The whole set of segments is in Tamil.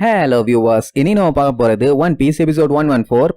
ஹலோ வியூவர்ஸ் இனி நம்ம பார்க்க போறது one piece episode one one four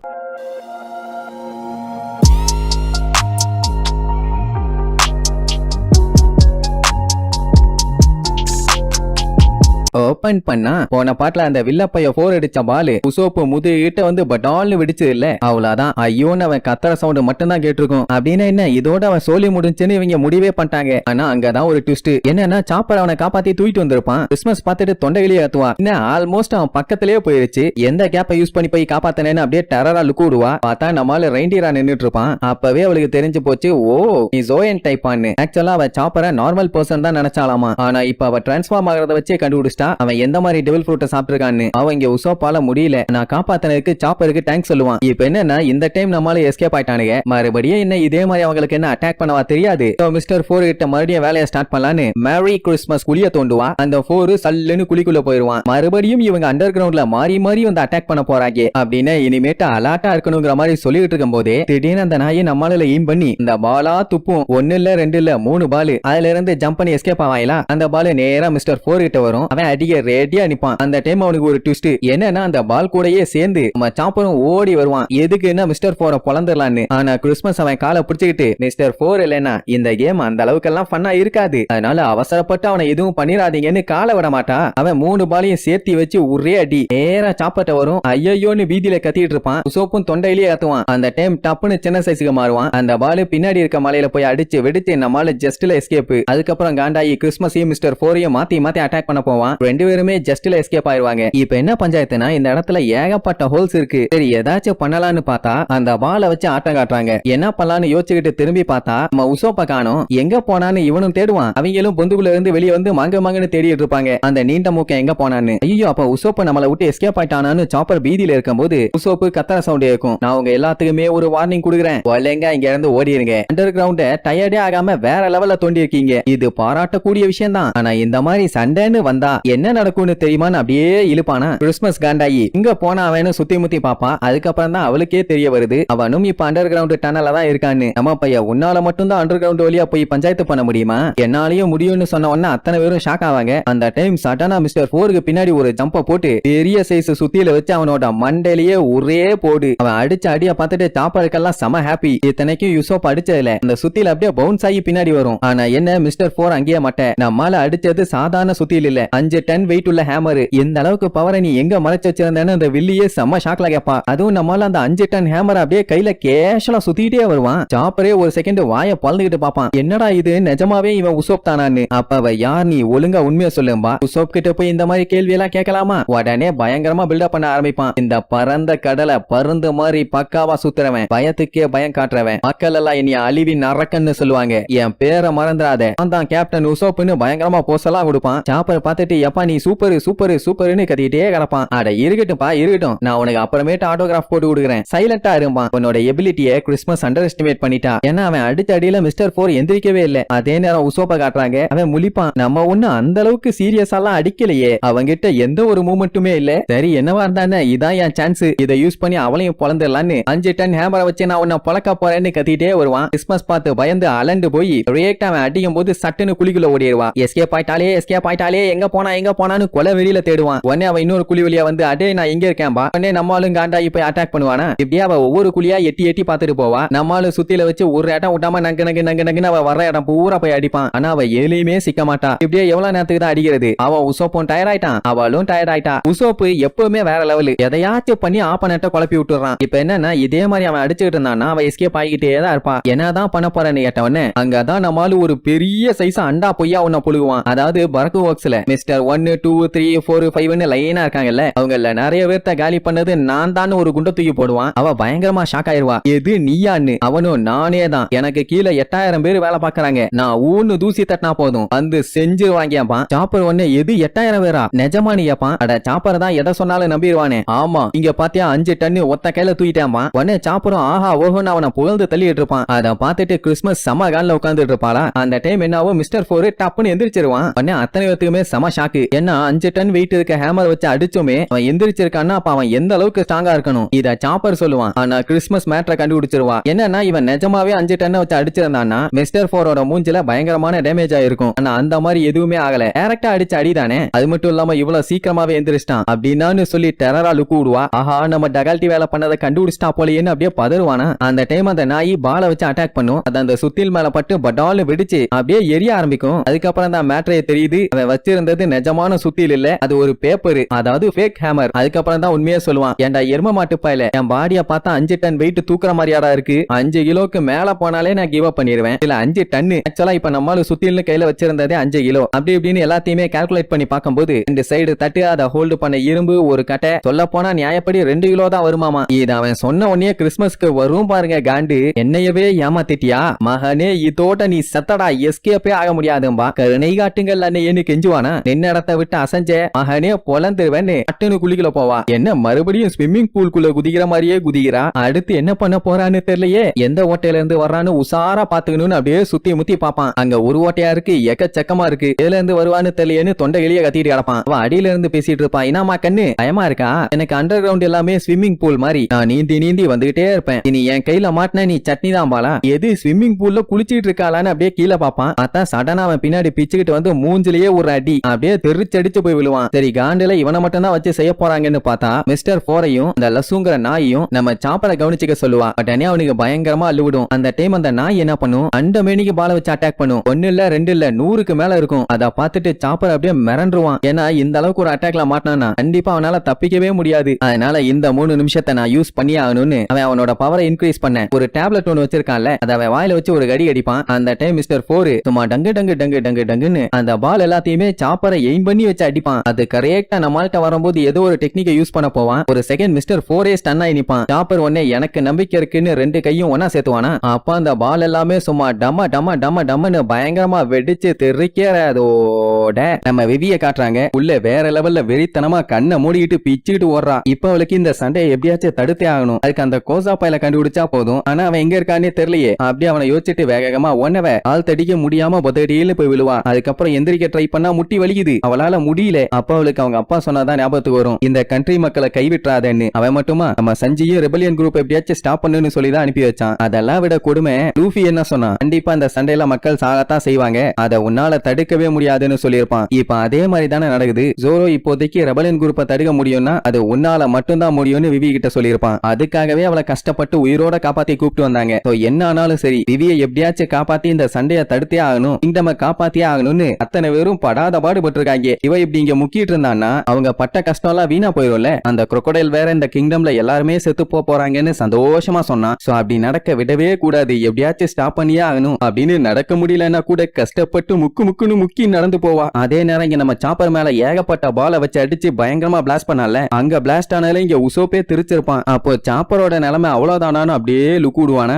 open பண்ணா போன பாட்டுல அந்த வில்லப்பைய போர் அடிச்ச பாலு உசோப்பு முதுகிட்ட வந்து பட்டால்னு விடிச்சு இல்ல அவ்வளவுதான். ஐயோன்னு அவன் கத்துற சவுண்ட் மட்டும் தான் கேட்டிருக்கும். அப்படின்னு என்ன இதோட அவன் சொல்லி முடிஞ்சுன்னு இவங்க முடிவே பண்ணிட்டாங்க. ஆனா அங்கதான் ஒரு ட்விஸ்ட் என்னன்னா சாப்பர் அவனை காப்பாத்தி தூக்கிட்டு வந்திருப்பான். கிறிஸ்மஸ் பார்த்துட்டு தொண்டையிலேயே ஏத்துவான் என்ன ஆல்மோஸ்ட் அவன் பக்கத்திலேயே போயிருச்சு. எந்த கேப்பை யூஸ் பண்ணி போய் காப்பாத்தனேன்னு அப்படியே டெரரா லுக்கு விடுவா. பார்த்தா நம்மளால ரெயின்டியரா நின்னுட்டு இருப்பான் அப்பவே அவளுக்கு தெரிஞ்சு போச்சு ஓ நீ ஜோயன் டைப்பான்னு ஆக்சுவலா அவ சாப்பரை நார்மல் பர்சன் தான் நினைச்சாலாமா ஆனா இப்ப அவ டிரான்ஸ்ஃபார்ம் ஆகிறத வச்சே கண்டுபிடிச்சிட்டா. அவன் எந்த மாதிரி டெவில் ஃப்ரூட்டை சாப்பிட்டுருக்கான்னு அவன் இங்க உசோப்பால முடியல. நான் காப்பாத்தினதுக்கு சாப்பருக்கு தேங்க்ஸ் சொல்லுவான். இப்ப என்னன்னா இந்த டைம் நம்மளால எஸ்கேப் ஆயிட்டானுங்க. மறுபடியும் என்ன இதே மாதிரி அவங்களுக்கு என்ன அட்டாக் பண்ணவா தெரியாது. மிஸ்டர் ஃபோர் கிட்ட மறுபடியும் வேலையை ஸ்டார்ட் பண்ணலான்னு மேரி கிறிஸ்மஸ் குழிய தோண்டுவா அந்த ஃபோர் சல்லுன்னு குழிக்குள்ள போயிருவான் மறுபடியும் இவங்க அண்டர் கிரவுண்ட்ல மாறி மாறி வந்து அட்டாக் பண்ண போறாங்க. அப்படின்னு இனிமேட்டு அலாட்டா இருக்கணுங்கிற மாதிரி சொல்லிட்டு இருக்கும் போதே திடீர்னு அந்த நாயை நம்மளால எய்ம் பண்ணி இந்த பாலா துப்பும் ஒன்னு இல்ல ரெண்டு இல்ல மூணு பால் அதுல இருந்து ஜம்ப் பண்ணி எஸ்கேப் ஆவாயிலாம் அந்த பால் நேரா மிஸ்டர் ஃபோர் கிட்ட வரும். அவன் அடிக்க ரெடியா நிப்பான். அந்த டைம் அவனுக்கு ஒரு ட்விஸ்ட் என்னன்னா அந்த பால் கூடயே சேர்ந்து நம்ம சாப்பரும் ஓடி வருவான். எதுக்குன்னா மிஸ்டர் போர பொழந்துடலான்னு. ஆனா கிறிஸ்மஸ் அவன் காலை பிடிச்சிக்கிட்டு மிஸ்டர் ஃபோர் இல்லைன்னா இந்த கேம் அந்த அளவுக்கெல்லாம் பண்ணா இருக்காது. அதனால அவசரப்பட்டு அவனை எதுவும் பண்ணிடாதீங்கன்னு காலை விட மாட்டான். அவன் மூணு பாலையும் சேர்த்து வச்சு ஒரே அடி. நேரா சாப்பட்ட வரும். ஐயோன்னு வீதியில கத்திட்டு இருப்பான். சோப்பும் தொண்டையிலேயே கத்துவான் அந்த டைம் டப்புன்னு சின்ன சைஸுக்கு மாறுவான். அந்த பால் பின்னாடி இருக்க மலையில போய் அடிச்சு வெடிச்சு நம்மால ஜஸ்ட்ல எஸ்கேப் அதுக்கப்புறம் காண்டாயி கிறிஸ்மஸையும் மிஸ்டர் போரையும் மாத்தி மாத்தி அட்டாக் பண்ண போவான். ரெண்டு பேருமே ஜஸ்ட்ல எஸ்கேப் ஆயிருவாங்க. இப்ப என்ன பஞ்சாயத்துனா இந்த இடத்துல ஏகப்பட்ட ஹோல்ஸ் இருக்கு. சரி ஏதாச்சும் பண்ணலாம்னு பார்த்தா அந்த பாலை வச்சு ஆட்டம் காட்டுறாங்க. என்ன பண்ணலாம்னு யோசிச்சுக்கிட்டு திரும்பி பார்த்தா நம்ம உசோப்ப காணும். எங்க போனான்னு இவனும் தேடுவான். அவங்களும் பொந்துக்குள்ள இருந்து வெளியே வந்து மாங்க மாங்கன்னு தேடிட்டு இருப்பாங்க. அந்த நீண்ட மூக்க எங்க போனான்னு. ஐயோ அப்ப உசோப்ப நம்மளை விட்டு எஸ்கேப் ஆயிட்டானான்னு சாப்பர் பீதியில இருக்கும்போது உசோப்பு கத்தர சவுண்ட் இருக்கும் நான் உங்க எல்லாத்துக்குமே ஒரு வார்னிங் கொடுக்குறேன். ஒல்லைங்க இங்க இருந்து ஓடிடுங்க அண்டர் கிரவுண்ட டயர்டே ஆகாம வேற லெவல்ல தோண்டி இருக்கீங்க இது பாராட்டக்கூடிய விஷயம் தான் ஆனா இந்த மாதிரி சண்டைன்னு வந்தா என்ன என்ன நடக்கும்னு தெரியுமான்னு அப்படியே இழுப்பானா? கிறிஸ்மஸ் காண்டாயி இங்க போனா அவனு சுத்தி முத்தி பாப்பான் அதுக்கப்புறம் தான் அவளுக்கே தெரிய வருது. அவனும் இப்ப அண்டர் கிரவுண்ட் டனல்ல தான் இருக்கான்னு. நம்ம பையன் உன்னால மட்டும் தான் அண்டர் கிரவுண்ட் வழியா போய் பஞ்சாயத்து பண்ண முடியுமா? என்னாலயும் முடியும்னு சொன்ன உடனே அத்தனை பேரும் ஷாக் ஆவாங்க. அந்த டைம் சட்டனா மிஸ்டர் போருக்கு பின்னாடி ஒரு ஜம்ப போட்டு பெரிய சைஸ் சுத்தியில வச்சு அவனோட மண்டையிலேயே ஒரே போடு. அவன் அடிச்ச அடிய பார்த்துட்டு சாப்பாடுக்கெல்லாம் செம ஹாப்பி இத்தனைக்கும் யூசோப் அடிச்சதுல அந்த சுத்தியில அப்படியே பவுன்ஸ் ஆகி பின்னாடி வரும். ஆனா என்ன மிஸ்டர் போர் அங்கேயே மாட்டேன் நம்மால அடிச்சது சாதாரண சுத்தியில் இல்ல. அஞ்சு டன் வெயிட் உள்ள ஹேமர் இந்த அளவுக்கு பவரை நீ எங்க மறைச்சு வச்சிருந்தேன்னு அந்த வில்லியே செம்ம ஷாக்ல கேப்பா அதுவும் நம்மளால அந்த அஞ்சு டன் ஹேமர் அப்படியே கையில கேஷலா சுத்திட்டே வருவான். சாப்பரே ஒரு செகண்ட் வாய பழந்துகிட்டு பாப்பான் என்னடா இது? நிஜமாவே இவன் உசோப் தானான்னு. அப்ப அவ யார்? நீ ஒழுங்கா உண்மையா சொல்லும்பா. உசோப் கிட்ட போய் இந்த மாதிரி கேள்வி எல்லாம் கேட்கலாமா? உடனே பயங்கரமா பில்டப் பண்ண ஆரம்பிப்பான். இந்த பரந்த கடலை பருந்து மாதிரி பக்காவா சுத்துறவன். பயத்துக்கே பயம் காட்டுறவன். மக்கள் எல்லாம் என்னைய அழிவி நரக்கன்னு சொல்லுவாங்க. என் பேரை மறந்துடாத. தான் கேப்டன் உசோப்னு பயங்கரமா போஸ்டெல்லாம் கொடுப்பான். சாப்பர் பார்த்துட்டு எப்பா நீ நீ சூப்பர் சூப்பர் சூப்பர்னு கத்திட்டே கிடப்பான். அட இருக்கட்டும்பா இருக்கட்டும். நான் உனக்கு அப்புறமேட்டு ஆட்டோகிராஃப் போட்டு கொடுக்குறேன். சைலண்டா இருப்பான். உன்னோட எபிலிட்டியை கிறிஸ்மஸ் அண்டர் எஸ்டிமேட் பண்ணிட்டா. ஏன்னா அவன் அடுத்த அடியில மிஸ்டர் போர் எந்திரிக்கவே இல்ல. அதே நேரம் உசோப்ப காட்டுறாங்க. அவன் முழிப்பான். நம்ம ஒண்ணு அந்த அளவுக்கு சீரியஸாலாம் அடிக்கலையே. அவங்கிட்ட எந்த ஒரு மூமெண்ட்டுமே இல்ல. சரி என்னவா இருந்தானே இதான் என் சான்ஸ் இதை யூஸ் பண்ணி அவளையும் பொழந்துடலான்னு. அஞ்சு டன் ஹேமரை வச்சு நான் உன்னை பொழக்க போறேன்னு கத்திட்டே வருவான். கிறிஸ்மஸ் பார்த்து பயந்து அலண்டு போய் ரியாக்ட் அவன் அடிக்கும் போது சட்டுன்னு குழிக்குள்ள ஓடிடுவான். SK ஆயிட்டாலே SK ஆயிட்டாலே. எங்க போனா எங்க போனான்னு கொலை வெளியில தேடுவான். உடனே அவன் இன்னொரு குழி வழியா வந்து அடே நான் எங்க இருக்கேன்பா? உடனே நம்மளும் காண்டாகி போய் அட்டாக் பண்ணுவானா? இப்படியே அவ ஒவ்வொரு குழியா எட்டி எட்டி பார்த்துட்டு போவா. நம்மளும் சுத்தில வச்சு ஒரு இடம் விட்டாம நங்கு நங்கு நங்கு நங்குன்னு அவ வர இடம் பூரா போய் அடிப்பான். ஆனா அவ எதுலையுமே சிக்க மாட்டா. இப்படியே எவ்வளவு நேரத்துக்கு தான் அடிக்கிறது? அவன் உசோப்பும் டயர் ஆயிட்டான். அவளும் டயர் ஆயிட்டா. உசோப்பு எப்பவுமே வேற லெவலு எதையாச்சும் பண்ணி ஆப்பனட்ட குழப்பி விட்டுறான். இப்ப என்னன்னா இதே மாதிரி அவன் அடிச்சுக்கிட்டு இருந்தான்னா அவன் எஸ்கேப் ஆகிக்கிட்டே தான் இருப்பான் என்னதான் பண்ண போறேன்னு கேட்டவனே அங்கதான் நம்மளும் ஒரு பெரிய சைஸ் அண்டா பொய்யா உன்ன புழுகுவான். அதாவது பரக்கு ஒர்க்ஸ்ல மிஸ்டர் ஒன் ஒன்னு டூ த்ரீ ஃபோர் ஃபைவ்னு லைனா இருக்காங்கல்ல. அவங்கள நிறைய பேர்த்த காலி பண்ணது நான் தான் ஒரு குண்டை தூக்கி போடுவான். அவ பயங்கரமா ஷாக் ஆயிருவா. எது நீயான்னு. அவனும் நானே தான். எனக்கு கீழே எட்டாயிரம் பேர் வேலை பாக்குறாங்க நான் ஊன்னு தூசி தட்டினா போதும். வந்து செஞ்சு வாங்கியாப்பான். சாப்பர் ஒன்னு எது எட்டாயிரம் பேரா? நிஜமா நீ அட சாப்பர் தான் எதை சொன்னாலும் நம்பிடுவானே. ஆமா இங்க பாத்தியா அஞ்சு டன்னு ஒத்த கையில தூக்கிட்டாமா உடனே சாப்பரும் ஆஹா ஓஹோன்னு அவனை புகழ்ந்து தள்ளிட்டு இருப்பான். அதை பார்த்துட்டு கிறிஸ்மஸ் செம காலில் உட்காந்துட்டு இருப்பாளா? அந்த டைம் என்னாவோ மிஸ்டர் ஃபோர் டப்புன்னு எந்திரிச்சிருவான். உடனே அத்தனை பேத்துக்குமே செம ஷாக்கு ஏன்னா அஞ்சு டன் வெயிட் இருக்க ஹேமர் வச்சு அடிச்சோமே அவன் எந்திரிச்சிருக்கான்னா அப்ப அவன் எந்த அளவுக்கு ஸ்ட்ராங்கா இருக்கணும்? இத சாப்பர் சொல்லுவான். ஆனா கிறிஸ்மஸ் மேட்ரை கண்டுபிடிச்சிருவான். என்னன்னா இவன் நிஜமாவே அஞ்சு டன்னை வச்சு அடிச்சிருந்தான்னா மிஸ்டர் போரோட மூஞ்சில பயங்கரமான டேமேஜ் ஆயிருக்கும். ஆனா அந்த மாதிரி எதுவுமே ஆகல. டேரக்டா அடிச்ச அடிதானே? அது மட்டும் இல்லாம இவ்வளவு சீக்கிரமாவே எந்திரிச்சிட்டான். அப்படின்னான்னு சொல்லி டெரரா லுக்கு விடுவா. ஆஹா நம்ம டகால்ட்டி வேலை பண்ணதை கண்டுபிடிச்சிட்டா போலேன்னு அப்படியே பதறுவானா? அந்த டைம் அந்த நாய் பாலை வச்சு அட்டாக் பண்ணும். அது அந்த சுத்தில் மேல பட்டு பட்டால்னு வெடிச்சு அப்படியே எரிய ஆரம்பிக்கும். அதுக்கப்புறம் அந்த மேட்ரைய தெரியுது. அவன் வச்சிருந்தது நிஜமா சுத்தமான சுத்தியில் இல்ல. அது ஒரு பேப்பர் அதாவது ஃபேக் ஹேமர் அதுக்கப்புறம் தான் உண்மையா சொல்லுவான் ஏன்டா எரும மாட்டு பாயில? என் பாடியை பார்த்தா அஞ்சு டன் வெயிட் தூக்குற மாதிரியாடா இருக்கு. அஞ்சு கிலோக்கு மேல போனாலே நான் கிவ் அப் பண்ணிடுவேன் இல்ல அஞ்சு டன்னு ஆக்சுவலா இப்ப நம்மளால சுத்தியில் கையில வச்சிருந்ததே அஞ்சு கிலோ. அப்படி இப்படின்னு எல்லாத்தையுமே கால்குலேட் பண்ணி பார்க்கும்போது இந்த சைடு தட்டு அதை ஹோல்டு பண்ண இரும்பு ஒரு கட்டை. சொல்ல போனா நியாயப்படி ரெண்டு கிலோ தான் வருமாமா? இது அவன் சொன்ன உடனே கிறிஸ்மஸ்க்கு வரும் பாருங்க காண்டு. என்னையவே ஏமாத்திட்டியா? மகனே இதோட நீ செத்தடா. எஸ்கேப்பே ஆக முடியாதும்பா. கருணை காட்டுங்கள் அன்னையேன்னு கெஞ்சுவானா? நின்ன இடத்த விட்டு அசைஞ்ச மகனே பொலந்துருவேன்னு அட்டுன்னு குளிக்கல போவா. என்ன மறுபடியும் ஸ்விம்மிங் பூல்குள்ள குதிக்கிற மாதிரியே குதிக்கிறா? அடுத்து என்ன பண்ண போறான்னு தெரியலையே. எந்த ஓட்டையில இருந்து வர்றான்னு உசாரா பாத்துக்கணும்னு அப்படியே சுத்தி முத்தி பாப்பான் அங்க ஒரு ஓட்டையா இருக்கு எக்கச்சக்கமா இருக்கு. இதுல இருந்து வருவான்னு தெரியலையேன்னு தொண்டை எளிய கத்திட்டு கிடப்பான். அவன் அடியில இருந்து பேசிட்டு இருப்பான். என்னமா கண்ணு பயமா இருக்கா? எனக்கு அண்டர் கிரவுண்ட் எல்லாமே ஸ்விம்மிங் பூல் மாதிரி. நான் நீந்தி நீந்தி வந்துகிட்டே இருப்பேன். நீ என் கையில மாட்டின நீ சட்னி தான் பாலா? எது ஸ்விம்மிங் பூல்ல குளிச்சிட்டு இருக்காளான்னு அப்படியே கீழே பாப்பான் அதான் சடனா அவன் பின்னாடி பிச்சுக்கிட்டு வந்து மூஞ்சிலேயே ஒரு அடி. அப்படியே தெரு தெரிச்சடிச்சு போய் விழுவான். சரி காண்டில இவனை மட்டும் தான் வச்சு செய்ய போறாங்கன்னு பார்த்தா மிஸ்டர் போரையும் அந்த லசுங்கிற நாயையும் நம்ம சாப்பரை கவனிச்சுக்க சொல்லுவா. பட் அனே அவனுக்கு பயங்கரமா அள்ளுவிடும் அந்த டைம் அந்த நாய் என்ன பண்ணும்? அந்த மேனிக்கு பால வச்சு அட்டாக் பண்ணும். ஒன்னு இல்ல ரெண்டு இல்ல நூறுக்கு மேல இருக்கும். அதை பார்த்துட்டு சாப்பர் அப்படியே மிரண்டுருவான். ஏன்னா இந்த அளவுக்கு ஒரு அட்டாக்ல மாட்டினானா கண்டிப்பா அவனால தப்பிக்கவே முடியாது. அதனால இந்த மூணு நிமிஷத்தை நான் யூஸ் பண்ணி ஆகணும்னு அவன் அவனோட பவரை இன்க்ரீஸ் பண்ண ஒரு டேப்லெட் ஒன்னு வச்சிருக்கான்ல அதை அவன் வாயில வச்சு ஒரு கடி அடிப்பான். அந்த டைம் மிஸ்டர் போர் சும்மா டங்கு டங்கு டங்கு டங்கு டங்குன்னு அந்த பால் எல்லாத்தையுமே சாப்பரை எய்ம் பண்ணி வச்சு அடிப்பான். அது கரெக்டா நம்மள்ட்ட வரும்போது ஏதோ ஒரு டெக்னிக்கை யூஸ் பண்ண போவான். ஒரு செகண்ட் மிஸ்டர் ஃபோரே ஸ்டன் ஆகி நிப்பான். சாப்பர் உடனே எனக்கு நம்பிக்கை இருக்குன்னு ரெண்டு கையும் ஒன்னா சேர்த்துவானா? அப்ப அந்த பால் எல்லாமே சும்மா டம டம டம டம்மன்னு பயங்கரமா வெடிச்சு தெரிக்கிறதோட நம்ம விவிய காட்டுறாங்க. உள்ள வேற லெவல்ல வெறித்தனமா கண்ணை மூடிட்டு பிச்சுக்கிட்டு ஓடுறான் இப்ப அவளுக்கு இந்த சண்டையை எப்படியாச்சும் தடுத்தே ஆகணும். அதுக்கு அந்த கோசா பையில கண்டுபிடிச்சா போதும். ஆனா அவன் எங்க இருக்கானே தெரியலையே. அப்படியே அவனை யோசிச்சுட்டு வேகமா ஒன்னவ ஆள் தடிக்க முடியாம பொதடியில போய் விழுவா அதுக்கப்புறம் எந்திரிக்க ட்ரை பண்ணா முட்டி வலிக்குது. அவளால முடியல. அப்ப அவளுக்கு அவங்க அப்பா சொன்னாதான் ஞாபகத்துக்கு வரும். இந்த கண்ட்ரி மக்களை கைவிட்டுறாதேன்னு. அவன் மட்டுமா? நம்ம சஞ்சியும் ரெபலியன் குரூப் எப்படியாச்சும் ஸ்டாப் பண்ணுன்னு சொல்லி தான் அனுப்பி வச்சான். அதெல்லாம் விட கொடுமை. லூஃபி என்ன சொன்னா? கண்டிப்பா அந்த சண்டையில மக்கள் சாகத்தான் செய்வாங்க. அதை உன்னால தடுக்கவே முடியாதுன்னு சொல்லியிருப்பான். இப்ப அதே மாதிரி தானே நடக்குது. ஜோரோ இப்போதைக்கு ரெபலியன் குரூப்பை தடுக்க முடியும்னா அது உன்னால மட்டும்தான் முடியும்னு விவி கிட்ட சொல்லியிருப்பான். அதுக்காகவே அவளை கஷ்டப்பட்டு உயிரோட காப்பாத்தி கூப்பிட்டு வந்தாங்க. என்ன ஆனாலும் சரி விவியை எப்படியாச்சும் காப்பாத்தி இந்த சண்டையை தடுத்தே ஆகணும். கிங்டமை காப்பாத்தியே ஆகணும்னு அத்தனை பேரும் படாத பாடுபட்டு இருக்காங்க இவ இப்படி இங்க முக்கிட்டு இருந்தான்னா அவங்க பட்ட கஷ்டம் எல்லாம் வீணா போயிரும்ல? அந்த crocodile வேற இந்த கிங்டம்ல எல்லாருமே செத்து போக போறாங்கன்னு சந்தோஷமா சொன்னான் சோ அப்படி நடக்க விடவே கூடாது. எப்படியாச்சும் ஸ்டாப் பண்ணியே ஆகணும். அப்படின்னு நடக்க முடியலன்னா கூட கஷ்டப்பட்டு முக்கு முக்குன்னு முக்கி நடந்து போவா. அதே நேரம் இங்க நம்ம சாப்பர் மேல ஏகப்பட்ட பால வச்சு அடிச்சு பயங்கரமா பிளாஸ்ட் பண்ணால அங்க பிளாஸ்ட் ஆனால இங்க உசோப்பே திருச்சிருப்பான். அப்போ சாப்பரோட நிலைமை அவ்வளவுதானான்னு அப்படியே லுக்கு விடுவான.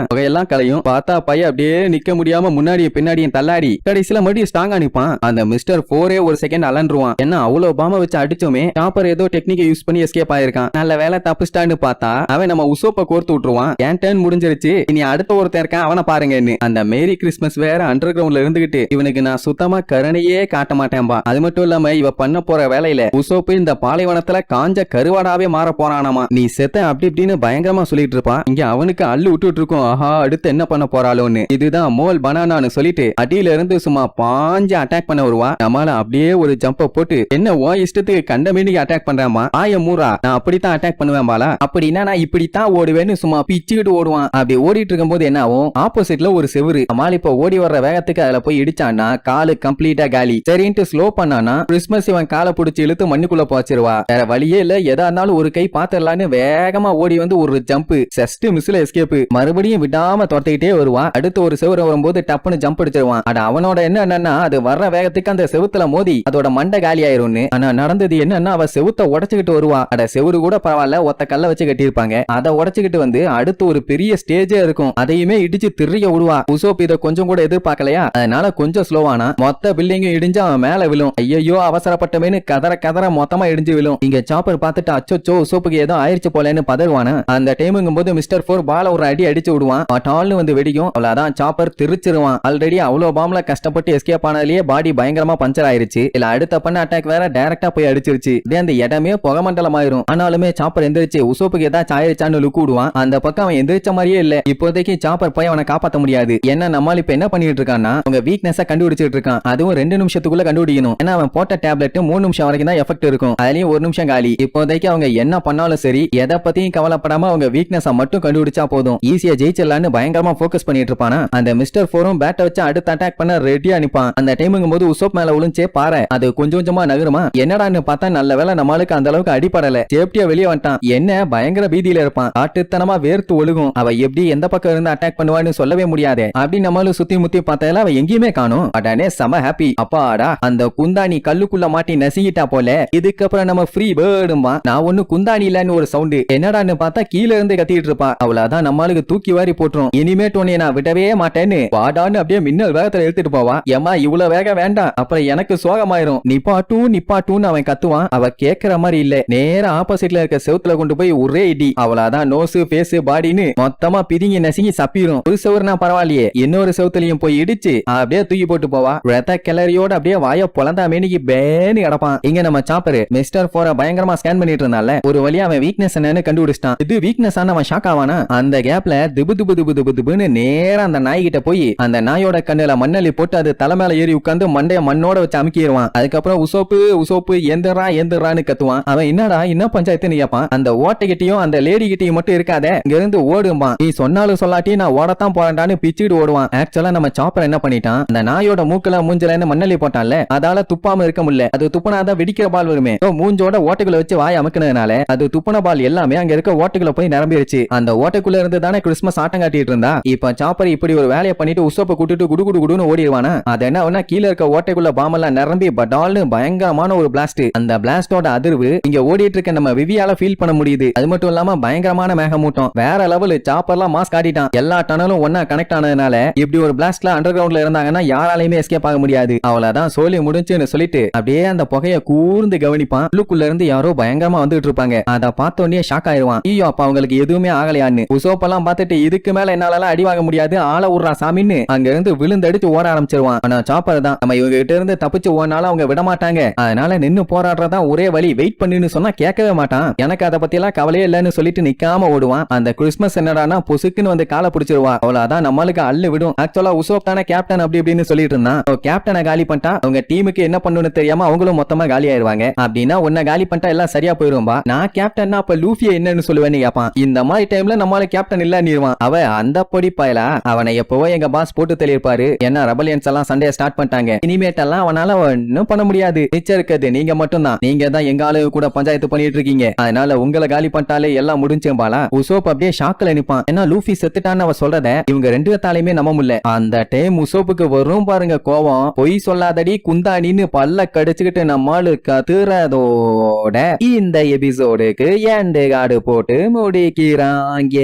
கலையும் பார்த்தா பையன் அப்படியே நிக்க முடியாம முன்னாடியும் பின்னாடியும் தள்ளாடி கடைசியில மறுபடியும் ஸ்ட்ராங்கா நிப்பான். அந்த மிஸ்டர் போரே ஒரு செகண்ட் அலன்றுவான் என்ன அவ்வளவு பாம வச்சு அடிச்சோமே? டாப்பர் ஏதோ டெக்னிக்கை யூஸ் பண்ணி எஸ்கேப் ஆயிருக்கான் நல்ல வேலை தப்பிச்சிட்டான்னு பார்த்தா அவன் நம்ம உசோப்ப கோர்த்து விட்டுருவான். என் டேர்ன் முடிஞ்சிருச்சு. இனி அடுத்த ஒருத்தன் இருக்கான் அவனை பாருங்கன்னு. அந்த மேரி கிறிஸ்மஸ் வேற அண்டர் கிரவுண்ட்ல இருந்துகிட்டு இவனுக்கு நான் சுத்தமா கருணையே காட்ட மாட்டேன்பா. அது மட்டும் இல்லாம இவ பண்ண போற வேலையில உசோப்பு இந்த பாலைவனத்துல காஞ்ச கருவாடாவே மாற போறானாமா. நீ செத்த அப்படி இப்படின்னு பயங்கரமா சொல்லிட்டு இருப்பான் இங்க அவனுக்கு அள்ளு விட்டுட்டு இருக்கும் ஆஹா அடுத்து என்ன பண்ண போறாளோன்னு. இதுதான் மோல் பனானான்னு சொல்லிட்டு அடியில இருந்து சும்மா பாஞ்சு அட்டாக் பண்ண வருவா. நம்மால அப்படியே ஒரு ஜம்ப போட்டு என்ன ஓ இஷ்டத்துக்கு கண்ட மீனிக்கு அட்டாக் பண்றாமா ஆய மூரா நான் அப்படித்தான் அட்டாக் பண்ணுவேன் பாலா. அப்படின்னா நான் இப்படித்தான் ஓடுவேன்னு சும்மா பிச்சுக்கிட்டு ஓடுவான். அப்படி ஓடிட்டு இருக்கும்போது என்ன ஆகும்? ஆப்போசிட்ல ஒரு செவுரு. அமால் இப்ப ஓடி வர்ற வேகத்துக்கு அதுல போய் இடிச்சான்னா காலு கம்ப்ளீட்டா காலி. சரின்ட்டு ஸ்லோ பண்ணானா கிறிஸ்மஸ் இவன் காலை பிடிச்சி இழுத்து மண்ணுக்குள்ள போச்சிருவா வேற வழியே இல்ல. எதா இருந்தாலும் ஒரு கை பாத்திரலான்னு வேகமா ஓடி வந்து ஒரு ஜம்ப் ஜஸ்ட் மிஸ்ல எஸ்கேப் மறுபடியும் விடாம துரத்திக்கிட்டே வருவான். அடுத்து ஒரு செவுரு வரும்போது டப்புன்னு ஜம்ப் அடிச்சிருவான். அட அவனோட என்ன என்னன்னா அது வர்ற வேகத்துக்கு அந்த செவுத்துல மோதி அதோட மண்டை காலி ஆயிரும்னு ஆனா நடந்தது என்னன்னா அவ செவுத்த உடச்சுக்கிட்டு வருவா. அட செவுரு கூட பரவாயில்ல ஒத்த கல்ல வச்சு கட்டியிருப்பாங்க. அதை உடைச்சுக்கிட்டு வந்து அடுத்து ஒரு பெரிய ஸ்டேஜே இருக்கும். அதையுமே இடிச்சு திரிய விடுவா. உசோப் இதை கொஞ்சம் கூட எதிர்பார்க்கலையா? அதனால கொஞ்சம் ஸ்லோவானா மொத்த பில்டிங்கும் இடிஞ்சு அவன் மேல விழும். ஐயோ அவசரப்பட்டமேனு கதற கதற மொத்தமா இடிஞ்சு விழும். இங்க சாப்பர் பார்த்துட்டு அச்சோச்சோ உசோப்புக்கு ஏதோ ஆயிருச்சு போலன்னு பதறுவானா? அந்த டைமுங்கும் போது மிஸ்டர் போர் பால ஒரு அடி அடிச்சு விடுவான். டால்னு வந்து வெடிக்கும். அவ்வளவுதான் சாப்பர் திருச்சிருவான். ஆல்ரெடி அவ்வளவு பாம்ல கஷ்டப்பட்டு எஸ்கேப் ஆனதுலயே பாடி பயங்கரமா பஞ்சர் ஆயிருச்சு. இல்ல இதுல அடுத்த பண்ண அட்டாக் வேற டைரக்டா போய் அடிச்சிருச்சு. இதே அந்த இடமே புகை மண்டலம் ஆயிரும் ஆனாலுமே சாப்பர் எந்திரிச்சு உசோப்புக்கு ஏதாச்சும் ஆயிருச்சான்னு லுக்கு விடுவான். அந்த பக்கம் அவன் எந்திரிச்ச மாதிரியே இல்ல. இப்போதைக்கு சாப்பர் போய் அவனை காப்பாத்த முடியாது. என்ன நம்மால் இப்ப என்ன பண்ணிட்டு இருக்கான்னா அவங்க வீக்னஸ கண்டுபிடிச்சிட்டு இருக்கான். அதுவும் ரெண்டு நிமிஷத்துக்குள்ள கண்டுபிடிக்கணும். ஏன்னா அவன் போட்ட டேப்லெட் மூணு நிமிஷம் வரைக்கும் தான் எஃபெக்ட் இருக்கும். அதுலயும் ஒரு நிமிஷம் காலி. இப்போதைக்கு அவங்க என்ன பண்ணாலும் சரி எதை பத்தியும் கவலைப்படாம அவங்க வீக்னஸ மட்டும் கண்டுபிடிச்சா போதும். ஈஸியா ஜெயிச்சிடலான்னு பயங்கரமா ஃபோக்கஸ் பண்ணிட்டு இருப்பானா? அந்த மிஸ்டர் ஃபோரும் பேட்டை வச்சு அடுத்து அட்டாக் பண்ண ரெடியா நிப்பான். அந்த டைமுங்கும் போது உசோப் மேல விழுந்தே பாரு அது கொஞ்சம் கொஞ்சமா நகருமா? என்னடான்னு பார்த்தா நல்ல வேளை நம்மளுக்கு அந்த அளவுக்கு அடிப்படல சேஃப்டியா வெளியே வந்துட்டான். என்ன? பயங்கர பீதியில இருப்பான். காட்டுத்தனமா வேர்த்து ஒழுகும். அவ எப்படி எந்த பக்கம் இருந்து அட்டாக் பண்ணுவான்னு சொல்லவே முடியாது. அப்படி நம்மளும் சுத்தி முத்தி பார்த்தால அவ எங்கேயுமே காணும். உடனே செம ஹாப்பி அப்பாடா அந்த குந்தாணி கல்லுக்குள்ள மாட்டி நசுங்கிட்டா போல. இதுக்கப்புறம் நம்ம ஃப்ரீ பேர்டுமா நான் ஒண்ணு குந்தாணி இல்லன்னு ஒரு சவுண்டு என்னடான்னு பார்த்தா கீழ இருந்து கத்திட்டு இருப்பா. அவ்வளவுதான் நம்மளுக்கு தூக்கி வாரி போட்டுரும். இனிமேட்டு உன்னை நான் விடவே மாட்டேன்னு. வாடான்னு அப்படியே மின்னல் வேகத்துல எடுத்துட்டு போவா. ஏமா இவ்வளவு வேகம் வேண்டாம். அப்புறம் எனக்கு சோகமாயிரும். நிப்பாட்டும் நிப்பாட்டும்னு அவன் கத்துவான். அவ கேக்குற மாதிரி இல்ல. நேரா ஆப்போசிட்ல இருக்க செவுத்துல கொண்டு போய் ஒரே இடி. அவ்வளவுதான் நோசு பேசு பாடின்னு மொத்தமா பிதிங்கி நசுங்கி சப்பிரும். ஒரு செவருனா பரவாயில்லையே. இன்னொரு செவுத்துலயும் போய் இடிச்சு அப்படியே தூக்கி போட்டு போவா. ரத்த கிளறியோட அப்படியே வாய பொலந்தா மேனிக்கு பேனு கிடப்பான். இங்க நம்ம சாப்பரு மிஸ்டர் போர பயங்கரமா ஸ்கேன் பண்ணிட்டு இருந்தால ஒரு வழியா அவன் வீக்னஸ் என்னன்னு கண்டுபிடிச்சிட்டான். இது வீக்னஸ் அவன் ஷாக் ஆவானா? அந்த கேப்ல திபு திபு திபு திபு திபுன்னு நேரா அந்த நாய்கிட்ட போய் அந்த நாயோட கண்ணுல மண்ணலி போட்டு அது தலை மேல ஏறி உட்காந்து மண்டைய மண்ணோட வச்சு அமுக்கிடுவான் அதுக்கு அதுக்கப்புறம் உசோப்பு உசோப்பு எந்திரா எந்திரான்னு கத்துவான். அவன் என்னடா என்ன பஞ்சாயத்துன்னு கேட்பான் அந்த ஓட்டைகிட்டையும் அந்த லேடி கிட்டையும் மட்டும் இருக்காத இங்க இருந்து ஓடும்பான். நீ சொன்னாலும் சொல்லாட்டி நான் ஓடத்தான் போறேன்டான்னு பிச்சுட்டு ஓடுவான். ஆக்சுவலா நம்ம சாப்பர் என்ன பண்ணிட்டான்? அந்த நாயோட மூக்கல மூஞ்சலன்னு மண்ணலி போட்டான்ல அதால துப்பாம இருக்க முடியல. அது துப்புனாதான் வெடிக்கிற பால் வருமே. மூஞ்சோட ஓட்டைகளை வச்சு வாய் அமைக்கினதுனால அது துப்புன பால் எல்லாமே அங்க இருக்க ஓட்டைக்குள்ள போய் நிரம்பிருச்சு. அந்த ஓட்டைக்குள்ள இருந்து தானே கிறிஸ்மஸ் ஆட்டம் காட்டிட்டு இருந்தா? இப்ப சாப்பர் இப்படி ஒரு வேலையை பண்ணிட்டு உசோப்பை கூட்டிட்டு குடு குடு குடுன்னு ஓடிடுவானா? அது என்ன கீழே கீழ இருக்க ஓட்டைக்குள்ள பாமெல்லாம் நிரம்பி படால்னு பயங்கரமான ஒரு பிளாஸ்ட் அந்த பிளாஸ்டோட அதிர்வு இங்க ஓடிட்டு இருக்க நம்ம விவியால ஃபீல் பண்ண முடியுது. அது மட்டும் இல்லாம பயங்கரமான மேகமூட்டம். வேற லெவல் சாப்பர்லாம் மாஸ் காட்டிட்டான் எல்லா டனலும் ஒன்னா கனெக்ட் ஆனதுனால இப்படி ஒரு பிளாஸ்ட்ல அண்டர் கிரவுண்ட்ல இருந்தாங்கன்னா யாராலையுமே எஸ்கேப் ஆக முடியாது. அவ்வளவுதான் சோலி முடிஞ்சுன்னு சொல்லிட்டு அப்படியே அந்த புகைய கூர்ந்து கவனிப்பான். உள்ளுக்குள்ள இருந்து யாரோ பயங்கரமா வந்துட்டு இருப்பாங்க. அதை பார்த்த உடனே ஷாக் ஆயிருவான். ஐயோ அப்ப அவங்களுக்கு எதுவுமே ஆகலையான்னு. உசோப்பெல்லாம் பார்த்துட்டு இதுக்கு மேல என்னால அடி வாங்க முடியாது. ஆள விடுறா சாமின்னு அங்க இருந்து விழுந்தடிச்சு ஓட ஆரம்பிச்சிருவான். ஆனா சாப்பர் தான். நம்ம இவங்க கிட்ட இருந்து தப்பிச்சு ஓனால அவங்க விட மாட்டாங்க அதனால நின்னு போராடுறதா ஒரே வழி. வெயிட் பண்ணுன்னு சொன்னா கேட்கவே மாட்டான். எனக்கு அதை பத்தி எல்லாம் கவலையே இல்லைன்னு சொல்லிட்டு நிக்காம ஓடுவான். அந்த கிறிஸ்மஸ் என்னடானா பொசுக்குன்னு வந்து காலை பிடிச்சிருவா. அவ்வளவுதான் நம்மளுக்கு அள்ளு விடும். ஆக்சுவலா உசோப் தானே கேப்டன் அப்படி இப்படின்னு சொல்லிட்டு இருந்தான். கேப்டனை காலி பண்ணிட்டா அவங்க டீமுக்கு என்ன பண்ணணும்னு தெரியாம அவங்களும் மொத்தமா காலி ஆயிருவாங்க. அப்படின்னா உன்ன காலி பண்ணிட்டா எல்லாம் சரியா போயிரும்பா. நான் கேப்டன்னா அப்ப லூஃபிய என்னன்னு சொல்லுவேன்னு கேட்பான். இந்த மாதிரி டைம்ல நம்மளால கேப்டன் இல்லன்னிருவான் அவ அந்த பொடி பயல? அவனை எப்பவோ எங்க பாஸ் போட்டு தெளிப்பாரு என்ன ரபலியன்ஸ் எல்லாம் சண்டைய ஸ்டார்ட் பண்ணிட்டாங்க. இனிமேட்டெல்லாம் அவனால ஒன்னும் பண்ண முடியாது. மிச்சம் இருக்கிறது நீங்க மட்டும் தான் நீங்க தான் எங்க ஆளு கூட பஞ்சாயத்து பண்ணிட்டு இருக்கீங்க. அதனால உங்களை காலி பண்ணிட்டாலே எல்லாம் முடிஞ்சேம்பாலா உசோப் அப்படியே ஷாக்ல நிப்பான். ஏன்னா லூஃபி செத்துட்டான்னு அவ சொல்றத இவங்க ரெண்டு பேத்தாலையுமே நம்ப முடியல. அந்த டைம் உசோப்புக்கு வரும் பாருங்க கோவம். பொய் சொல்லாதடி குந்தாணின்னு பல்ல கடிச்சுக்கிட்டு நம்மாளு கத்துறதோட இந்த எபிசோடுக்கு ஏண்டு காடு போட்டு முடிக்கிறாங்க.